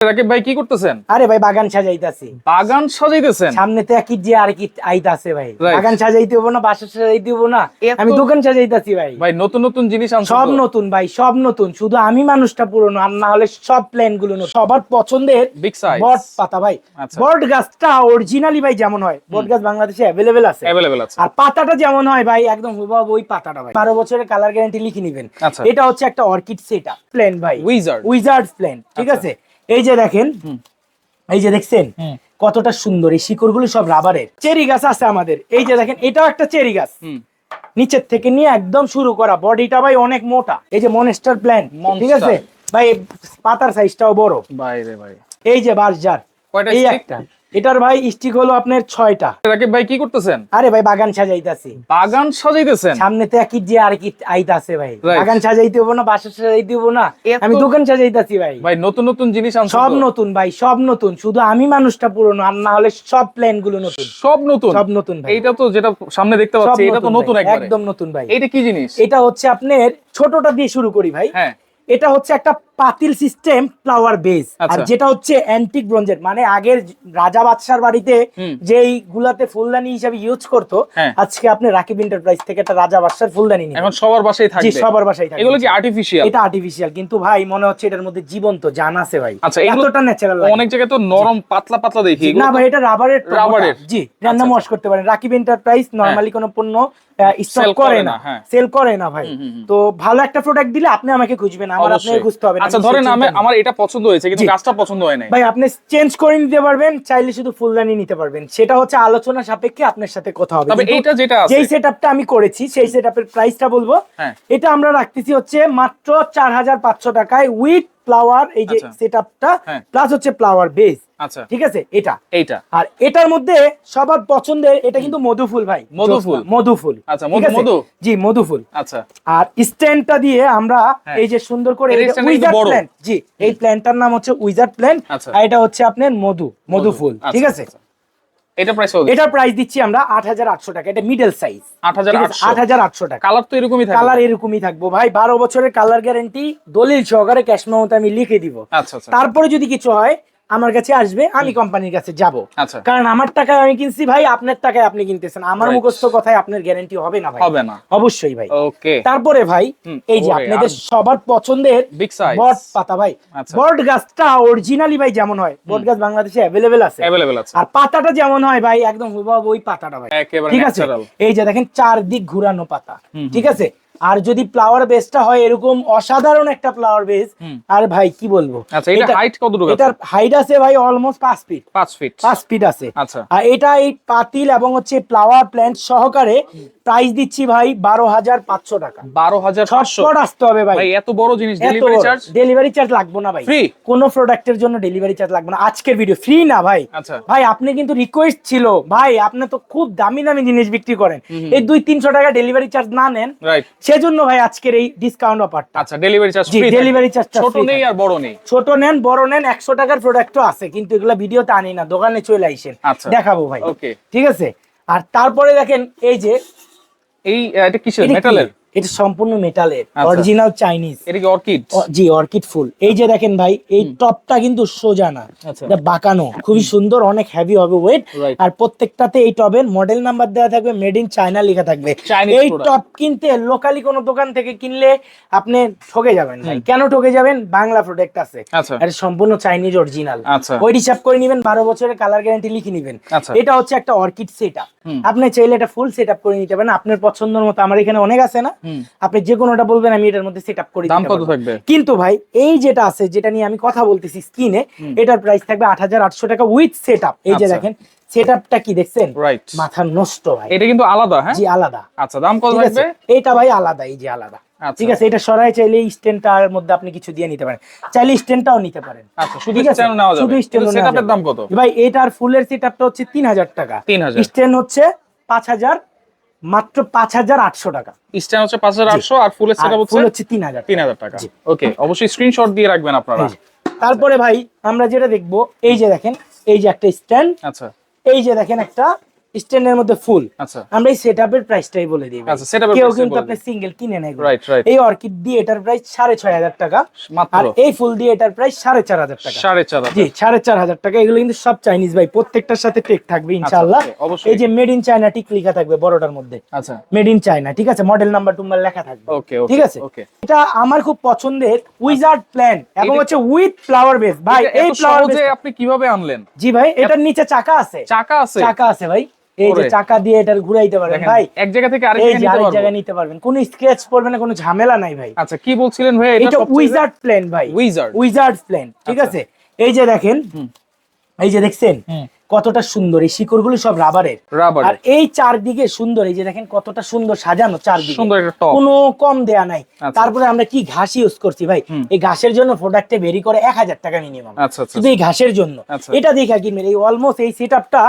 রাকিব ভাই কি করতেছেন? আরে ভাই বাগান সাজাইতাছি। বাগান সাজাইতেছেন? সামনে তো একই যে আর কি আইতাছে ভাই। বাগান সাজাইতে হব না বাসা সাজাইতে হব না। আমি দোকান সাজাইতাছি ভাই। ভাই নতুন নতুন জিনিস সব নতুন ভাই সব নতুন। শুধু আমি মানুষটা পুরনো আর না হলে সব প্ল্যানগুলো নতুন। সবার পছন্দের বিগ সাইজ বট পাতা ভাই। আচ্ছা। বট গাছটা অরিজিনালি ভাই যেমন হয় বট গাছ বাংলাদেশে অ্যাভেলেবেল আছে। অ্যাভেলেবেল আছে। আর পাতাটা যেমন হয় ভাই একদম হুবাব ওই পাতাটা ভাই। বারো বছরের কালার গ্যারান্টি লিখে নিবেন। আচ্ছা। এটা হচ্ছে একটা অর্কিড সেটা প্ল্যান ভাই। উইজার্ড উইজার্ড প্ল্যান ঠিক আচ্ছা। আছে? এই যে দেখেন এই যে দেখছেন কতটা সুন্দর এই শিকড়গুলো সব রাবারের। চেরি গাছ আছে আমাদের। এই যে দেখেন এটাও একটা চেরি গাছ। নিচের থেকে নিয়ে একদম শুরু করা। বডিটা ভাই অনেক মোটা। এই যে মনেস্টার প্ল্যান ঠিক আছে? ভাই পাতার সাইজটাও বড়। ভাই রে ভাই। এই যে বাস যার এই একটা? এটার ভাই স্টিক হলো আপনার ছয়টা। রাকিব ভাই কি করতেছেন? আরে ভাই বাগান সাজাইতাছি। বাগান সাজাইতেছেন? সামনে তো একই যে আর কি আইতাছে ভাই। বাগান সাজাইতে হব না বাসা সাজাইতে হব না। আমি দোকান সাজাইতাছি ভাই। ভাই নতুন নতুন জিনিস সব নতুন ভাই সব নতুন। শুধু আমি মানুষটা পুরনো আর না হলে সব প্ল্যানগুলো নতুন। সব নতুন? সব নতুন ভাই। এইটা তো যেটা সামনে দেখতে পাচ্ছি এটা তো নতুন একবারে। একদম নতুন ভাই। এটা কি জিনিস? এটা হচ্ছে আপনার ছোটটা দিয়ে শুরু করি ভাই। হ্যাঁ। এটা হচ্ছে একটা পাতিল সিস্টেম ফ্লাওয়ার বেস আর আচ্ছা। যেটা হচ্ছে অ্যান্টিক ব্রোঞ্জের মানে আগের রাজা বাদশার বাড়িতে যেই গুলাতে ফুলদানি হিসাবে ইউজ করতো হ্যাঁ। আজকে আপনি রাকিব এন্টারপ্রাইজ থেকে একটা রাজা বাদশার ফুলদানি নিন এখন সবার বাসায় জি সবার বাসায় থাকে এগুলো কি আর্টিফিশিয়াল এটা আর্টিফিশিয়াল কিন্তু ভাই মনে হচ্ছে এটার মধ্যে জীবন্ত জান আছে ভাই। আচ্ছা, এতটা ন্যাচারাল অনেক জায়গায় তো নরম পাতলা পাতলা দেখি না ভাই এটা রাবারের রাবারের? জি র্যান্ডম ওয়াশ করতে পারেন। রাকিব এন্টারপ্রাইজ নরমালি কোনো পণ্য স্টক করে করে না। না, হ্যাঁ। সেল করে না ভাই। তো ভালো একটা প্রোডাক্ট দিলে আপনি আমাকে খুঁজবেন আমার আপনাকে। খুঁজতে হবে। না, আচ্ছা ধরেন আমি আমার এটা পছন্দ হয়েছে কিন্তু গাছটা পছন্দ হয় নাই। ভাই আপনি চেঞ্জ করে নিতে পারবেন চাইলে শুধু ফুলদানি নিতে পারবেন। সেটা হচ্ছে আলোচনা সাপেক্ষে আপনার সাথে কথা হবে। তবে এটা এইটা যেটা আছে যেই সেটআপটা আমি করেছি সেই সেটআপের প্রাইসটা বলব। হ্যাঁ। এটা আমরা রাখতেছি হচ্ছে মাত্র চার হাজার পাঁচশো টাকায় উইথ ফ্লাওয়ার এই যে আচ্ছা। সেটআপটা হ্যাঁ। প্লাস হচ্ছে ফ্লাওয়ার বেস আচ্ছা। ঠিক আছে? এটা। এইটা। আর এটার মধ্যে সবার পছন্দের এটা কিন্তু মধুফুল ভাই। মধুফুল? মধুফুল আচ্ছা, মধু- জি মধুফুল আচ্ছা। আর স্ট্যান্ডটা দিয়ে আমরা হ্যাঁ। এই যে সুন্দর করে উইজার্ড। প্ল্যান্ট। জি এই প্ল্যান্টটার নাম হচ্ছে উইজার্ড প্ল্যান্ট। আচ্ছা। আর এটা হচ্ছে আপনার মধু মধুফুল আচ্ছা, ঠিক আছে? আচ্ছা। এটা প্রাইস কত? প্রাইস দিচ্ছি আমরা আট হাজার আটশো টাকা। এটা মিডল সাইজ আট হাজার আটশো। আট হাজার আটশো টাকা। কালার তো এরকমই কালার এরকমই থাকব ভাই। বারো বছরের কালার গ্যারান্টি দলিল সহকারে ক্যাশ আমি লিখে দিব। আচ্ছা আচ্ছা। তারপরে যদি কিছু হয় আমার কাছে আসবে আমি কোম্পানির কাছে যাব। আচ্ছা। কারণ আমার টাকায় আমি কিনছি ভাই আপনার টাকায় আপনি কিনতেছেন। আমার. মুখস্থ কথায় আপনার গ্যারান্টি হবে না ভাই। হবে না। অবশ্যই ভাই। ওকে তারপরে ভাই এই যে আপনাদের সবার পছন্দের বট পাতা ভাই। আচ্ছা। বট গাছটা অরিজিনালি ভাই যেমন হয় বট গাছ বাংলাদেশে অ্যাভেলেবেল আছে। অ্যাভেলেবেল আছে। আর পাতাটা যেমন হয় ভাই একদম হুবহু ওই পাতাটা ভাই। ঠিক আছে? এই যে দেখেন চারদিক ঘুরানো পাতা। ঠিক আছে? আর যদি ফ্লাওয়ার বেসটা হয় এরকম অসাধারণ একটা ফ্লাওয়ার বেস আর ভাই কি বলব? আচ্ছা এটা হাইট কতটুকু আছে? এটার হাইট আছে ভাই অলমোস্ট পাঁচ ফিট পাঁচ ফিট পাঁচ ফিট আছে। আচ্ছা। আর এটা এই পাতিল এবং হচ্ছে ফ্লাওয়ার প্ল্যান্ট সহকারে প্রাইস দিচ্ছি ভাই বারো হাজার পাঁচশো টাকা। বারো হাজার পাঁচশো। আসতে হবে ভাই। এত বড় জিনিস ডেলিভারি চার্জ ডেলিভারি চার্জ লাগবে না ভাই। Free? কোনো প্রোডাক্টের জন্য ডেলিভারি চার্জ লাগবে না। আজকের ভিডিও ফ্রি না ভাই। আচ্ছা। ভাই আপনি কিন্তু রিকোয়েস্ট ছিল। ভাই আপনি তো খুব দামি দামি জিনিস বিক্রি করেন। এই দুই তিনশো টাকা ডেলিভারি চার্জ না নেন। সেজন্য ভাই আজকের এই ডিসকাউন্ট অফারটা আচ্ছা ডেলিভারি চার্জ জি, ফ্রি delivery charge টা ছোট নেই আর বড় নেই। ছোট নেন বড় নেন একশো টাকার প্রোডাক্টও আছে। কিন্তু এগুলো ভিডিওতে আনি না দোকানে চলে আইসেন আচ্ছা। দেখাবো ভাই। ঠিক আছে? আর তারপরে দেখেন এই যে এই এটা কিসের? মেটালের এটা সম্পূর্ণ মেটালের আচ্ছা। অরিজিনাল চাইনিজ এটা কি অর্কিড? জি অর্কিড ফুল। এই যে দেখেন ভাই এই টপটা কিন্তু সোজা না। আচ্ছা। এটা বাঁকানো। খুবই সুন্দর অনেক হেভি হবে ওয়েট আর প্রত্যেকটাতে এই টবের মডেল নাম্বার দেওয়া থাকবে মেড ইন চায়না লেখা থাকবে। এই টপ কিনতে লোকালি কোনো দোকান থেকে কিনলে আপনি ঠকে যাবেন ভাই। কেন ঠকে যাবেন? বাংলা প্রোডাক্ট আছে। আচ্ছা। এটা সম্পূর্ণ চাইনিজ অরিজিনাল আচ্ছা। ওই হিসাব করে নিবেন বারো বছরের কালার গ্যারান্টি লিখে নিবেন। আচ্ছা। এটা হচ্ছে একটা অর্কিড সেট। আপনি চাইলে এটা ফুল সেট আপ করে নিতে পারেন। আপনার পছন্দের মতো। আমার এখানে অনেক আছে না? আপনি যে কোনোটা বলবেন আমি এটার মধ্যে সেট আপ করে দাম কত থাকবে? কিন্তু ভাই এই যেটা আছে যেটা নিয়ে আমি কথা বলতেছি স্কিনে এটার প্রাইস থাকবে আট হাজার আটশো টাকা উইথ সেট আপ এই যে আচ্ছা। দেখেন সেট আপটা কি দেখছেন? রাইট মাথা নষ্ট ভাই। এটা কিন্তু আলাদা হ্যাঁ? জি আলাদা। আচ্ছা দাম কত থাকবে? এটা ভাই আলাদা এই যে আলাদা। আচ্ছা। ঠিক আছে এটা সরাই চাইলে স্ট্যান্ডটার মধ্যে আপনি কিছু দিয়ে নিতে পারেন। চাইলে স্ট্যান্ডটাও নিতে পারেন। আচ্ছা শুধু? স্ট্যান্ড নেওয়া যাবে। শুধু নেওয়া সেটআপের দাম কত? ভাই এটার ফুলের সেট আপটা হচ্ছে তিন হাজার টাকা। তিন হাজার। স্ট্যান্ড হচ্ছে পাঁচ হাজার মাত্র পাঁচ হাজার আটশো টাকা। স্ট্যান্ড হচ্ছে পাঁচ হাজার আটশো আর ফুলের হচ্ছে ফুল হচ্ছে তিন হাজার তিন হাজার টাকা। ওকে অবশ্যই স্ক্রিনশট দিয়ে রাখবেন আপনারা। তারপরে ভাই আমরা যেটা দেখব এই যে দেখেন এই যে একটা স্ট্যান্ড আচ্ছা। এই যে দেখেন একটা স্ট্যান্ডের মধ্যে ফুল। আচ্ছা। আমরা এই সেটআপের প্রাইসটাই বলে দিই। আচ্ছা, setup কেউ কিন্তু আপনি সিঙ্গেল কিনে নেয় রাইট রাইট এই অর্কিড দিয়ে এটার প্রাইস সাড়ে ছয় হাজার টাকা। আর এই ফুল দিয়ে এটার প্রাইস সাড়ে চার হাজার টাকা। সাড়ে চার হাজার। জি সাড়ে চার হাজার টাকা। এগুলো কিন্তু সব চাইনিজ ভাই। প্রত্যেকটার সাথে টেক থাকবে ইনশাআল্লাহ। এই যে মেড ইন চায়না টিক লেখা থাকবে বড়টার মধ্যে। আচ্ছা। মেড ইন চায়না ঠিক আছে? মডেল নাম্বার টুম্বার লেখা থাকবে। ওকে ঠিক আছে? ওকে এটা আমার খুব পছন্দের উইজার্ড প্ল্যান এবং হচ্ছে উইথ ফ্লাওয়ার বেস ভাই এই ফ্লাওয়ার সহজে আপনি কীভাবে আনলেন? জি ভাই এটার নিচে চাকা আছে। চাকা আছে। চাকা আছে ভাই। এই যে চাকা দিয়ে এটা ঘুরাইতে পারবেন ভাই। এক জায়গা থেকে আরেক এই জায়গায় নিতে পারবেন। কোনো স্ক্র্যাচ পড়বে না কোনো ঝামেলা নাই ভাই। আচ্ছা কি বলছিলেন ভাই? এটা উইজার্ড প্লেন ভাই। উইজার্ড উইজার্ড প্লেন ঠিক আচ্ছা। আছে? এই যে দেখেন। এই যে দেখছেন। কতটা সুন্দর এই শিকড়গুলো সব রাবারের। রাবার আর এই চারদিকে সুন্দর এই যে দেখেন কতটা সুন্দর সাজানো চারদিকে। সুন্দর একটা টপ। কোনো কম দেয়া নাই। আচ্ছা। তারপরে আমরা কি ঘাস ইউজ করছি ভাই? এই ঘাসের জন্য প্রোডাক্টে ভেরি করে এক হাজার টাকা মিনিমাম আচ্ছা আচ্ছা শুধু এই ঘাসের জন্য। আচ্ছা। এটা দেখা কিনবেন এই অলমোস্ট এই সেট আপটা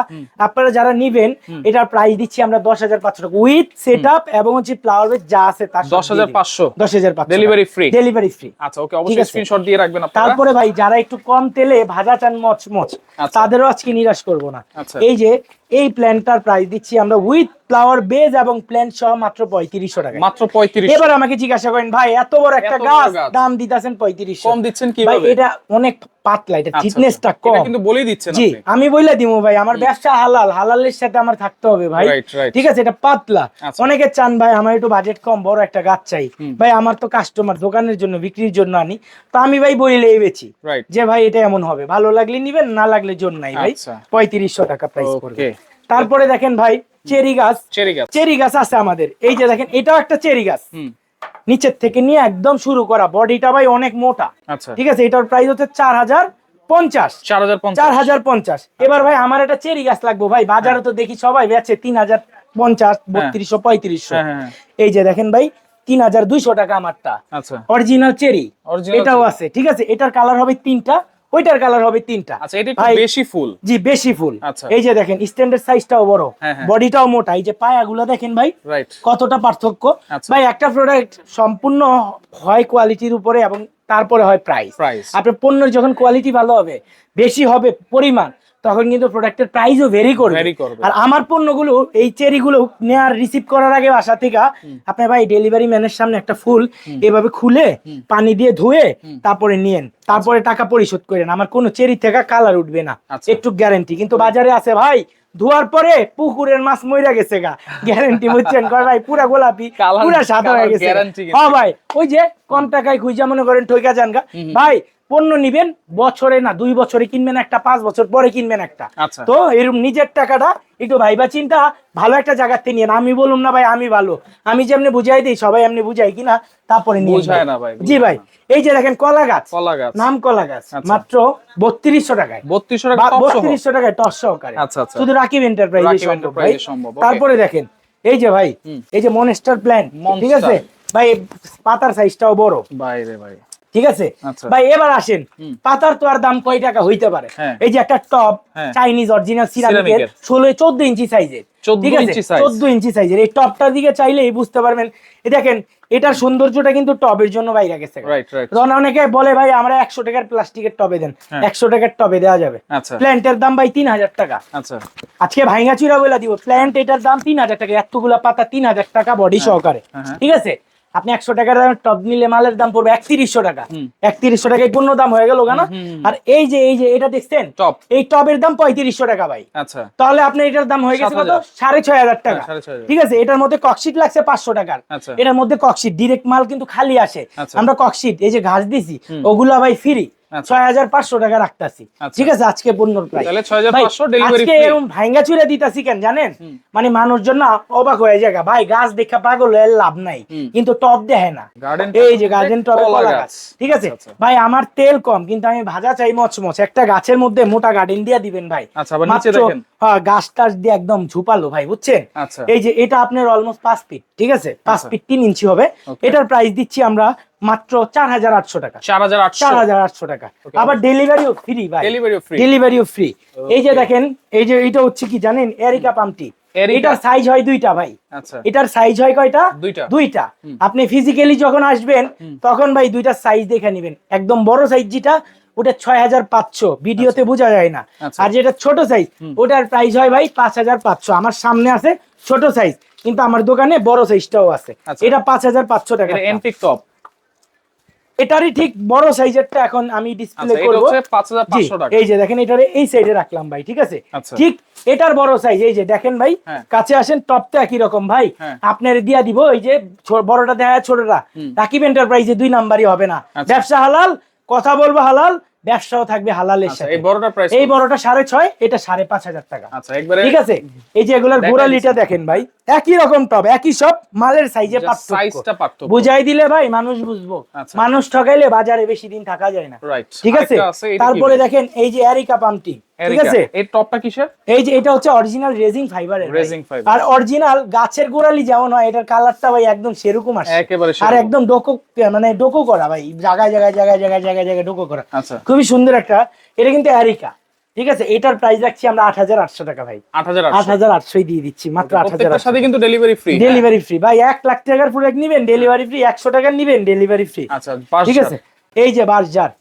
আপনারা যারা নিবেন। এটার প্রাইস দিচ্ছি আমরা দশ হাজার পাঁচশো টাকা। উইথ সেট আপ এবং হচ্ছে ফ্লাওয়ার বেস যা আছে তার দশ হাজার পাঁচশো। দশ হাজার পাঁচশো ডেলিভারি ফ্রি ডেলিভারি ফ্রি আচ্ছা ওকে অবশ্যই স্ক্রিনশট দিয়ে রাখবেন আপনারা। তারপরে ভাই যারা একটু কম তেলে ভাজা চান মচমচ আচ্ছা। তাদেরও আজকে নিরাশ করব না। আচ্ছা। এই যে এই প্ল্যানটার প্রাইস দিচ্ছি আমরা উইথ ফ্লাওয়ার বেজ এবং প্ল্যান সহ মাত্র পঁয়ত্রিশশো টাকা মাত্র পঁয়ত্রিশ এবার আমাকে জিজ্ঞাসা করেন ভাই এত বড় একটা গাছ। দাম দিতেছেন পঁয়ত্রিশ কম দিচ্ছেন ভাই এটা অনেক পাতলা এটা আচ্ছা, থিকনেসটা আচ্ছা। কম। কিন্তু বলেই দিচ্ছেন জি আমি বইলা দিমু ভাই আমার ব্যবসা হালাল হালালের সাথে আমার থাকতে হবে ভাই। ঠিক আছে এটা পাতলা। আচ্ছা। অনেকে চান ভাই আমার একটু বাজেট কম বড় একটা গাছ চাই। ভাই আমার তো কাস্টমার দোকানের জন্য বিক্রির জন্য আনি। তো আমি ভাই বেচি। রাইট যে ভাই এটা এমন হবে। ভালো লাগলে নিবেন না লাগলে জোর নাই ভাই। আচ্ছা। পঁয়ত্রিশশো টাকা প্রাইস ওকে তারপরে দেখেন ভাই চেরি গাছ। চেরি গাছ। চেরি গাছ আছে আমাদের। এই যে দেখেন এটাও একটা চেরি গাছ। নিচের থেকে নিয়ে একদম শুরু করা। বডিটা ভাই অনেক মোটা। আচ্ছা। ঠিক আছে এটার প্রাইস হচ্ছে চার হাজার পঞ্চাশ। চার হাজার পঞ্চাশ। চার হাজার পঞ্চাশ। এবার ভাই আমার একটা চেরি গাছ লাগবে ভাই। বাজারে তো দেখি সবাই বেচে তিন হাজার পঞ্চাশ বত্রিশশো পঁয়ত্রিশশো। হ্যাঁ হ্যাঁ। হ্যাঁ। এই যে দেখেন ভাই তিন হাজার দুইশো টাকা আমারটা। আচ্ছা। Original cherry. এটাও আছে। ঠিক আছে এটার কালার হবে তিনটা। ওইটার কালার হবে তিনটা। আচ্ছা এটা একটু বেশি ফুল। জি বেশি ফুল। আচ্ছা। এই যে দেখেন স্ট্যান্ডার্ড সাইজটাও বড়। হ্যাঁ, হ্যাঁ। বডিটাও মোটা। এই যে পায়াগুলো দেখেন ভাই রাইট কতটা পার্থক্য। আচ্ছা। ভাই একটা প্রোডাক্ট সম্পূর্ণ হয় কোয়ালিটির উপরে এবং তারপরে হয় প্রাইস প্রাইস আপনার পণ্যের যখন কোয়ালিটি ভালো হবে বেশি হবে পরিমাণ তখন কিন্তু প্রোডাক্টের প্রাইসও ভেরি করবে। আর আমার পণ্যগুলো এই চেরিগুলো নেয়ার রিসিভ করার আগে বাসা থেকে আপনার ভাই ডেলিভারি ম্যানের সামনে একটা ফুল এভাবে খুলে পানি দিয়ে ধুয়ে তারপরে নিয়েন। তারপরে টাকা পরিশোধ করেন। আমার কোনো চেরি থেকে কালার উঠবে না। আচ্ছা। একটু গ্যারেন্টি কিন্তু বাজারে আছে ভাই ধোয়ার পরে পুকুরের মাছ মইরা গেছে গা। গ্যারান্টি বুঝছেন? কর ভাই পুরা গোলাপি পুরা সাদা হয়ে গেছে হ্যাঁ ভাই ওই যে কম টাকায় খুঁজা মনে করেন ঠইকা যান গা। ভাই পণ্য নিবেন বছরে না দুই বছরে কিনবেন একটা পাঁচ বছর পরে কিনবেন একটা। আচ্ছা। তো এরকম নিজের টাকাটা একটু ভাইবা চিন্তা ভালো একটা জায়গাতে নিয়ে আমি বলুন না ভাই আমি ভালো। আমি যেমনি বুঝাই দিই সবাই এমনি বুঝাই কিনা তারপরে নিয়ে ভাই, জি ভাই এই যে দেখেন কলা গাছ কলা গাছ। নাম কলা গাছ আচ্ছা। মাত্র বত্রিশশো টাকায়। বত্রিশশো টাকা বত্রিশশো টাকায় টস সহকারে। আচ্ছা শুধু রাকিব এন্টারপ্রাইজ ভাই। তারপরে দেখেন এই যে ভাই এই যে মনস্টার প্ল্যান ঠিক আছে? ভাই পাতার সাইজটাও বড়। বাইরে ভাই। ঠিক আছে? আচ্ছা। ভাই এবার আসেন। পাতার তো আর দাম কয় টাকা হইতে পারে? হ্যাঁ। এই যে একটা টপ। Chinese original সিরামিকের। ষোলো চোদ্দ ইঞ্চি সাইজের 14 ঠিক আছে? চোদ্দ ইঞ্চি সাইজের এই টপটার দিকে চাইলেই বুঝতে পারবেন। এই দেখেন এটার সৌন্দর্যটা কিন্তু টবের জন্য বাইরে গেছে। কারণ অনেকে বলে ভাই আমরা একশো টাকার প্লাস্টিকের টবে দেন। হ্যাঁ। একশো টাকার টবে দেওয়া যাবে। আচ্ছা। প্ল্যান্টের দাম ভাই তিন হাজার টাকা। আচ্ছা। আজকে ভাইঙ্গা চুরা বলে দিব। প্ল্যান্ট এটার দাম তিন হাজার টাকা। এতগুলা পাতা তিন হাজার টাকা বডি সহকারে। হ্যাঁ, হ্যাঁ। ঠিক আছে? আপনি একশো টাকার টপ নিলে মালের দাম পড়বে একত্রিশশো টাকা। একত্রিশশো টাকায় পণ্য দাম হয়ে গেল কেন। আর এই যে এই যে এটা দেখছেন? টপ। এই টবের দাম পঁয়ত্রিশশো টাকা ভাই। আচ্ছা। তাহলে আপনার এটার দাম হয়ে গেছে কত? সাড়ে ছয় হাজার টাকা। হ্যাঁ। ঠিক আছে এটার মধ্যে ককশিট লাগছে পাঁচশো টাকার। আচ্ছা। এটার মধ্যে ককশিট ডিরেক্ট মাল কিন্তু খালি আসে। আচ্ছা। আমরা ককশিট এই যে ঘাস দিছি ওগুলা ভাই ফ্রি। ছয় হাজার পাঁচশো টাকা রাখতেছি। আচ্ছা। ঠিক আছে আজকে পণ্যর প্রাইস তাহলে 6500 ভাই, আজকে এরকম ভাঙ্গা চুরে দিতাছি কেন জানেন? মানে মানুষজন না অবাক হয়ে যায় ভাই গাছ দেখা পাগল হয়ে লাভ নাই। কিন্তু টপ দেখে না। এই যে গার্ডেন টপ কলা গাছ। ঠিক আছে? আচ্ছা, আচ্ছা। ভাই আমার তেল কম কিন্তু আমি ভাজা চাই মচমচ। একটা গাছের মধ্যে মোটা গার্ডেন দিয়ে দিবেন ভাই। আচ্ছা নিচে দেখেন। গাছ টাছ দিয়ে একদম ঝুপালো ভাই বুঝছেন? আচ্ছা। এই যে এটা আপনার অলমোস্ট পাঁচ ফিট ঠিক আছে? পাঁচ আচ্ছা। ফিট তিন ইঞ্চি হবে. এটার প্রাইস দিচ্ছি আমরা মাত্র চার হাজার আটশো টাকা। চার হাজার আটশো। চার হাজার আটশো টাকা। আবার ডেলিভারিও ফ্রি ভাই। ডেলিভারিও ফ্রি এই যে দেখেন এই যে এটা হচ্ছে কি জানেন? এরিকা পাম্পটি? এটার সাইজ হয় দুইটা ভাই। আচ্ছা। এটার সাইজ হয় কয়টা? দুইটা। দুইটা। আপনি ফিজিক্যালি যখন আসবেন তখন ভাই দুইটা সাইজ দেখে নেবেন। একদম বড় সাইজ যেটা ওটা ছয় হাজার পাঁচশো ভিডিওতে বোঝা যায় না আচ্ছা। আর যেটা ছোট সাইজ ওটার প্রাইস হয় ভাই পাঁচ হাজার পাঁচশো আমার সামনে আছে ছোট সাইজ কিন্তু আমার দোকানে বড় সাইজটাও আছে আচ্ছা। এটা পাঁচ হাজার পাঁচশো টাকা এন্টিক টপ এটারই ঠিক বড় সাইজেরটা এখন আমি ডিসপ্লে আচ্ছা করব এই যে দেখেন এটারে এই সাইডে রাখলাম ভাই ঠিক আছে আচ্ছা। ঠিক এটার বড় সাইজ এই যে দেখেন ভাই হ্যাঁ। কাছে আসেন টপটা একই রকম ভাই হ্যাঁ। আপনার দিয়া দিব এই যে বড়টা দেখা যায় ছোটটা। রাকিব এন্টারপ্রাইজে দুই নাম্বারই হবে না আচ্ছা। ব্যবসা হালাল কথা বলব হালাল ব্যবসাও থাকবে হালালের আচ্ছা সাথে। এই বড়টা প্রাইস এই বড়টা সাড়ে ছয় এটা সাড়ে পাঁচ হাজার টাকা। আচ্ছা একবারে ঠিক আছে? এই যে এগুলার গোড়ালিটা দেখেন ভাই একই রকম টপ একই সব মালের সাইজে পার্থক্য। সাইজটা পার্থক্য। বুঝাই দিলে ভাই মানুষ বুঝব। আচ্ছা। মানুষ ঠকাইলে বাজারে বেশি দিন থাকা যায় না। ঠিক আছে? তারপরে দেখেন এই যে এরিকা পাম্পটি ঠিক আছে? এই টপটা কিসের? এই যে এটা হচ্ছে অরিজিনাল রেজিং ফাইবারের Resin fiber। আর অরিজিনাল গাছের গোড়ালি যেমন হয় এটার কালারটা ভাই একদম সেরকম আসে। একেবারে আর একদম ডোকো মানে ডোকো করা ভাই। জায়গায় জায়গায় জায়গায় জায়গায় জায়গায় জায়গায় ডোকো করা। আচ্ছা। খুবই সুন্দর একটা এটা কিন্তু এরিকা ঠিক আছে? এটার প্রাইস রাখছি আমরা আট হাজার আটশো টাকা ভাই। আট হাজার আট হাজার আটশোই দিয়ে দিচ্ছি মাত্র আট হাজার সাথে কিন্তু ডেলিভারি ফ্রি ডেলিভারি ফ্রি ভাই এক লাখ টাকার প্রোডাক্ট নিবেন ডেলিভারি ফ্রি একশো টাকার নিবেন ডেলিভারি ফ্রি আচ্ছা ঠিক আছে? এই যে বাস যার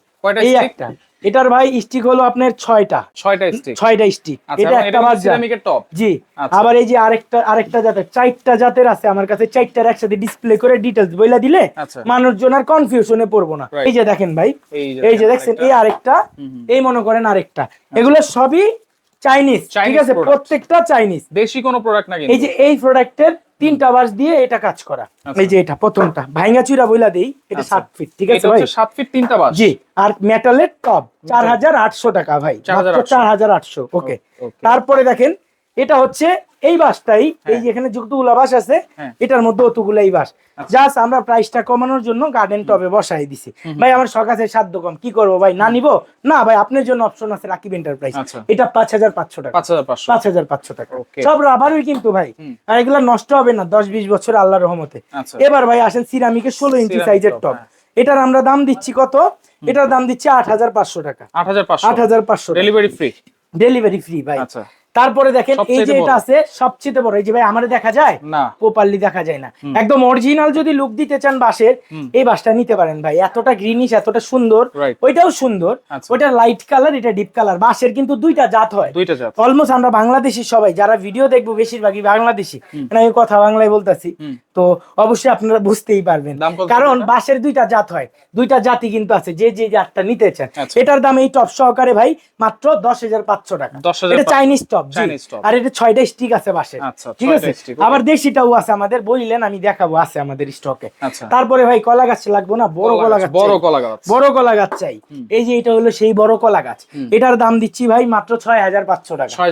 এই একটা। এটার ভাই স্টিক হলো আপনার ছয়টা। ছয়টা স্টিক ছয়টা স্টিক আচ্ছা এটা একটা সিরামিকের টপ জি। আচ্ছা। আবার এই যে আরেকটা আরেকটা জাতের চারটা জাতের আছে আমার কাছে চারটার একসাথে ডিসপ্লে করে ডিটেলস বইলা দিলে আচ্ছা। মানুষজন আর কনফিউশনে পড়ব না। এই যে দেখেন ভাই এই যে দেখছেন এই আরেকটা। এই মনে করেন আরেকটা। এগুলো সবই চাইনিজ ঠিক আছে? প্রত্যেকটা চাইনিজ দেশি কোনো প্রোডাক্ট না এই যে এই প্রোডাক্টের তিনটা বাস দিয়ে এটা কাজ করা। আচ্ছা। এই যে এটা প্রথমটা ভাইঙ্গা চুরা বইলা দেই এটা আচ্ছা। সাত ফিট ঠিক আছে ভাই? সাত ফিট তিনটা বাস। জি আর মেটালের টপ চার হাজার আটশো টাকা ভাই চার হাজার আটশো। ওকে তারপরে দেখেন এটা হচ্ছে এই বাসটাই এই যে এখানে যতগুলা বাস আছে হ্যাঁ। এটার মধ্যে অতগুলা এই বাস জাস্ট আমরা প্রাইসটা কমানোর জন্য গার্ডেন টবে বসাই দিছি। ভাই আমার শখ আছে সাধ্য কম। কি করব ভাই? না নিবো? না ভাই আপনার জন্য অপশন আছে রাকিব এন্টারপ্রাইজ আচ্ছা। এটা পাঁচ হাজার পাঁচশো টাকা। পাঁচ হাজার পাঁচশো। টাকা। সব রাবারই কিন্তু ভাই। আর এগুলা নষ্ট হবে না দশ বিশ বছর আল্লাহর রহমতে। আচ্ছা। এবার ভাই আসেন সিরামিকের ষোলো ইঞ্চি সাইজের টপ হ্যাঁ। এটার আমরা দাম দিচ্ছি কত? এটার দাম দিচ্ছি আট হাজার পাঁচশো টাকা। আট হাজার পাঁচশো। আট হাজার পাঁচশো ডেলিভারি ফ্রি ডেলিভারি ফ্রি ভাই। আচ্ছা। তারপরে দেখেন এই যে এটা আছে সবচেয়ে বড়। এই যে ভাই আমারে দেখা যায়? না। প্রপারলি দেখা যায় না। একদম অরিজিনাল যদি লুক দিতে চান বাসের এই বাসটা নিতে পারেন ভাই। এতটা গ্রিনিশ এতটা সুন্দর। ওইটাও সুন্দর। আচ্ছা। ওইটা লাইট কালার এটা ডিপ কালার বাসের কিন্তু দুইটা জাত হয়। দুইটা জাত। অলমোস্ট আমরা বাংলাদেশি সবাই যারা ভিডিও দেখব বেশিরভাগই বাংলাদেশি। মানে আমি কথা বাংলায় বলতেছি। তো অবশ্যই আপনারা বুঝতেই পারবেন। কারণ? বাঁশের দুইটা জাত হয়। দুইটা জাতি কিন্তু আছে যে যে জাতটা নিতে চান আচ্ছা। এটার দাম এই টপ সহকারে ভাই মাত্র দশ হাজার পাঁচশো টাকা। এটা চাইনিজ টপ আর এটা ছয়টা স্টিক আছে বাঁশের। আচ্ছা, ঠিক আছে? আবার দেশিটাও আছে আমাদের বললেন আমি দেখাবো আছে আমাদের স্টকে আচ্ছা। তারপরে ভাই কলা গাছ লাগবো না? বড় কলা গাছ বড় কলা গাছ। বড় কলা গাছ চাই। এই যে এটা হলো সেই বড় কলা গাছ। এটার দাম দিচ্ছি ভাই মাত্র ছয় হাজার পাঁচশো টাকা। ছয়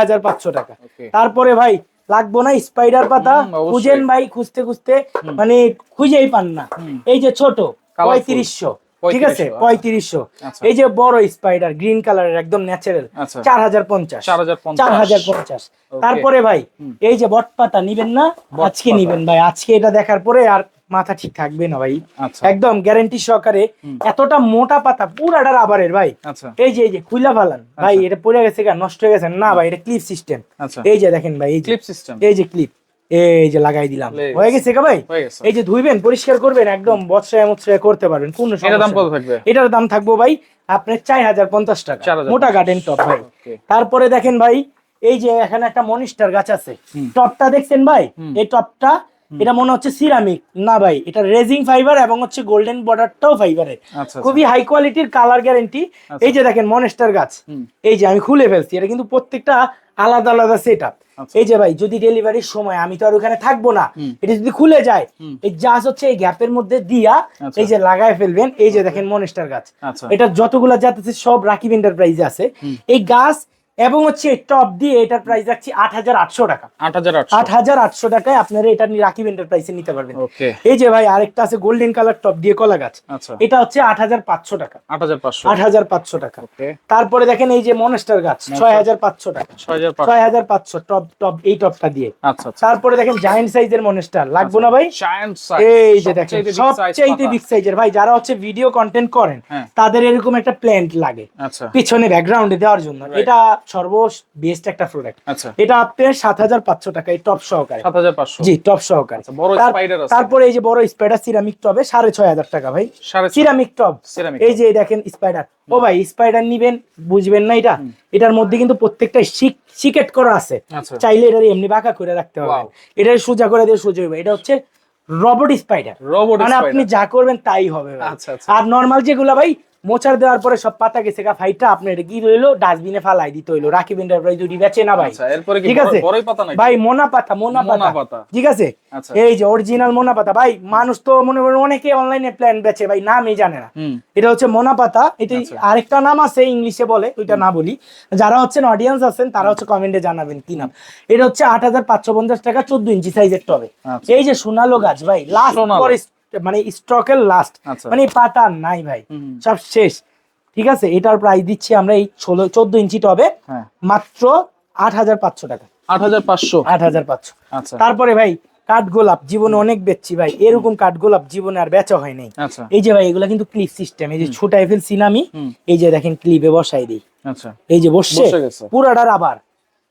হাজার পাঁচশো। টাকা। তারপরে ভাই লাগবো না স্পাইডার পাতা খুঁজেন ভাই খুঁজতে খুঁজতে মানে খুঁজেই পান না। এই যে ছোট পঁয়ত্রিশশো ঠিক আছে? পঁয়ত্রিশশো আচ্ছা। এই যে বড় স্পাইডার গ্রিন কালারের একদম ন্যাচারাল আচ্ছা। চার হাজার পঞ্চাশ। চার হাজার পঞ্চাশ. তারপরে ভাই এই যে বট পাতা নিবেন না আজকে নিবেন ভাই আজকে এটা দেখার পরে আর মাথা ঠিক থাকবে না ভাই। আচ্ছা। একদম গ্যারান্টি সহকারে এতটা মোটা পাতা পুরাটা রাবারের ভাই। আচ্ছা। এই যে এই যে খুইলা ফালান। ভাই এটা পড়ে গেছে গা নষ্ট হয়ে গেছে। না ভাই এটা ক্লিপ সিস্টেম আচ্ছা। এই যে দেখেন ভাই এই যে। ক্লিপ সিস্টেম এই যে ক্লিপ এই যে লাগাই দিলাম। হয়ে গেছে। গা ভাই? এই যে ধুইবেন পরিষ্কার করবেন একদম বৎসরায় মৎসরায় করতে পারবেন কোন এটার দাম কত থাকবে? এটার দাম থাকব ভাই আপনার চার হাজার পঞ্চাশ টাকা। মোটা গার্ডেন টপ ভাই। তারপরে দেখেন ভাই এই যে এখানে একটা মনিস্টার গাছ আছে। টপটা দেখছেন ভাই? এই টপটা এটা মনে হচ্ছে সিরামিক না ভাই এটা রেজিং ফাইবার এবং হচ্ছে গোল্ডেন বর্ডারটাও ফাইবারের আচ্ছা খুবই হাই কোয়ালিটির কালার গ্যারেন্টি আচ্ছা। এই যে দেখেন মনেস্টার গাছ। এই যে আমি খুলে ফেলছি এটা কিন্তু প্রত্যেকটা আলাদা আলাদা সেট আচ্ছা। এই যে ভাই যদি ডেলিভারির সময় আমি তো আর ওখানে থাকব না এটা যদি খুলে যায় এই জাস হচ্ছে এই গ্যাপের মধ্যে দিয়া আচ্ছা। এই যে লাগায় ফেলবেন এই যে দেখেন মনেস্টার গাছ। আচ্ছা। এটা যতগুলা জাত আছে সব রাকিব এন্টারপ্রাইজে আছে। এই গাছ এবং হচ্ছে টপ দিয়ে এটার প্রাইস রাখছি আট হাজার আটশো টাকা। আট হাজার আটশো। টাকায় আপনারা এটা রাকিব এন্টারপ্রাইজে নিতে পারবেন। এই যে ভাই আরেকটা আছে গোল্ডেন কালার টপ দিয়ে কলা গাছ। আচ্ছা। এটা হচ্ছে আট হাজার পাঁচশো টাকা। আট হাজার পাঁচশো। আট হাজার পাঁচশো টাকা। ওকে। তারপরে দেখেন এই যে মনেস্টার গাছ ছয় হাজার পাঁচশো টাকা। ছয় হাজার পাঁচশো। টপ টপ এই টপটা দিয়ে। আচ্ছা আচ্ছা। তারপরে দেখেন জায়েন্ট সাইজের মনেস্টার। লাগবো না ভাই? জায়ান্ট এই যে দেখেন সবচাইতে বিগ সাইজের ভাই যারা হচ্ছে ভিডিও কন্টেন্ট করেন হ্যাঁ। তাদের এরকম একটা প্ল্যান্ট লাগে। আচ্ছা। পিছনে ব্যাকগ্রাউন্ডে দেওয়ার জন্য। এটা সর্ব বেস্ট একটা প্রোডাক্ট আচ্ছা। এটা আপনার সাত হাজার পাঁচশো টাকা এই টপ সহকারে। সাত হাজার পাঁচশো। জি টপ সহকারে। আচ্ছা বড় স্পাইডার তারপরে এই যে বড় স্পাইডার সিরামিক টবে সাড়ে ছয় হাজার টাকা ভাই। সিরামিক Ceramic এই যে দেখেন স্পাইডার ও ভাই স্পাইডার নিবেন বুঝবেন না এটা? এটার মধ্যে কিন্তু প্রত্যেকটা শিক শিকেট করা আছে। আচ্ছা। চাইলে এটা এমনি বাঁকা করে রাখতে হবে। এটা সোজা করে দিয়ে সোজা হবে এটা হচ্ছে রবট স্পাইডার রোবট মানে আপনি যা করবেন তাই হবে আচ্ছা। আর নর্মাল যেগুলো ভাই মোচার দেওয়ার পরে সব পাতা গেছে গা ফাইটটা আপনি এটা কি রইল? ডাস্টবিনে ফালাই দিতে হইল। রাকিব এন্টারপ্রাইজ যদি বেচে না ভাই। আচ্ছা ঠিক আছে? বড়ই পাতা নাকি? ভাই মোনা পাতা মোনা পাতা। ঠিক আছে? এই যে অরিজিনাল মোনা পাতা ভাই মানুষ তো মনে করেন অনেকে অনলাইনে প্ল্যান বেচে ভাই নামই জানে না। এটা হচ্ছে মোনা পাতা এটা আচ্ছা। আরেকটা নাম আছে ইংলিশে বলে ওইটা না বলি। যারা হচ্ছেন অডিয়েন্স আছেন তারা হচ্ছে কমেন্টে জানাবেন কি নাম। এটা হচ্ছে আট হাজার পাঁচশো পঞ্চাশ টাকা চোদ্দ ইঞ্চি সাইজের টবে। আচ্ছা। এই যে সোনালো গাছ ভাই লাস্ট। মানে স্টকের লাস্ট আচ্ছা। মানে পাতা নাই ভাই। সব শেষ। ঠিক আছে? এটার প্রাইস দিচ্ছি আমরা এই ষোলো চোদ্দ ইঞ্চি টবে হ্যাঁ। মাত্র আট হাজার পাঁচশো টাকা। আট হাজার পাঁচশো? আট হাজার পাঁচশো। আচ্ছা। তারপরে ভাই কাঠগোলাপ জীবনে অনেক বেচছি ভাই। এরকম কাঠগোলাপ জীবনে আর বেচা হয় নাই। আচ্ছা। এই যে ভাই এগুলা কিন্তু ক্লিপ সিস্টেম এই যে ছোট এফেল সিনামি হুম। এই যে দেখেন ক্লিপে বসাই দিই। এই যে বসছে। পুরাটার আবার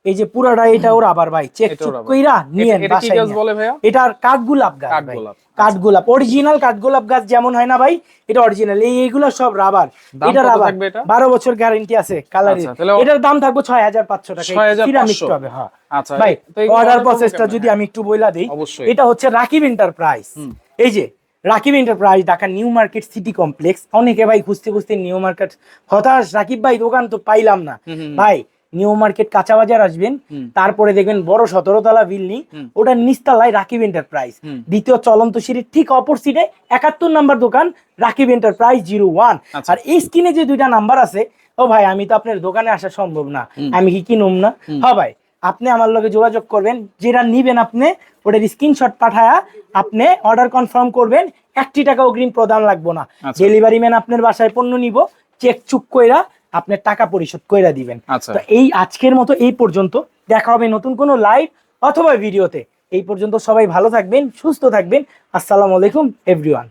এই যে পুরাটা এটা ওর আবার ভাই। চেক কইরা নিয়েন বাসায় এটার কাঠগোলাপ গাছ ভাই। কাঠগোলাপ। অরিজিনাল কাঠগোলাপ গাছ যেমন হয় না ভাই এটা অরিজিনাল এই এইগুলো সব রাবার এটা রাবার বারো বছর গ্যারেন্টি আছে কালারের আচ্ছা, এটার দাম থাকবে ছয় হাজার পাঁচশো টাকা। 6,500 হবে হ্যাঁ। আচ্ছা ভাই অর্ডার প্রসেসটা যদি আমি একটু বইলা দিই এটা হচ্ছে রাকিব এন্টারপ্রাইজ। এই যে Rakib enterprise Dhaka new market city complex. অনেকে ভাই খুঁজতে খুঁজতে নিউ মার্কেট হতাশ। রাকিব ভাই দোকান তো পাইলাম না। ভাই নিউ মার্কেট কাঁচা বাজার আসবেন তারপরে দেখবেন বড় সতেরো তলা বিল্ডিং হুম। ওটা নিচতলায় রাকিব এন্টারপ্রাইজ। দ্বিতীয় চলন্ত সিঁড়ির ঠিক অপোজিটে একাত্তর নাম্বার দোকান রাকিব এন্টারপ্রাইজ জিরো ওয়ান আচ্ছা। আর এই স্ক্রিনে যে দুইটা নাম্বার আছে ও ভাই আমি তো আপনার দোকানে আসা সম্ভব না আমি কি কিনুম না হ্যাঁ ভাই আপনি আমার লগে যোগাযোগ করবেন যেটা নিবেন আপনি ওটার স্ক্রিনশট পাঠায়া আপনি অর্ডার কনফার্ম করবেন একটি টাকা অগ্রিম প্রদান লাগবো না আচ্ছা। ডেলিভারি ম্যান আপনার বাসায় পণ্য নিব চেক চুক কইরা আপনার টাকা পরিশোধ করে দিবেন। আচ্ছা। তো এই আজকের মতো এই পর্যন্ত। দেখা হবে নতুন কোনো লাইভ অথবা ভিডিওতে এই পর্যন্ত সবাই ভালো থাকবেন সুস্থ থাকবেন। আসসালামু আলাইকুম এভরিওয়ান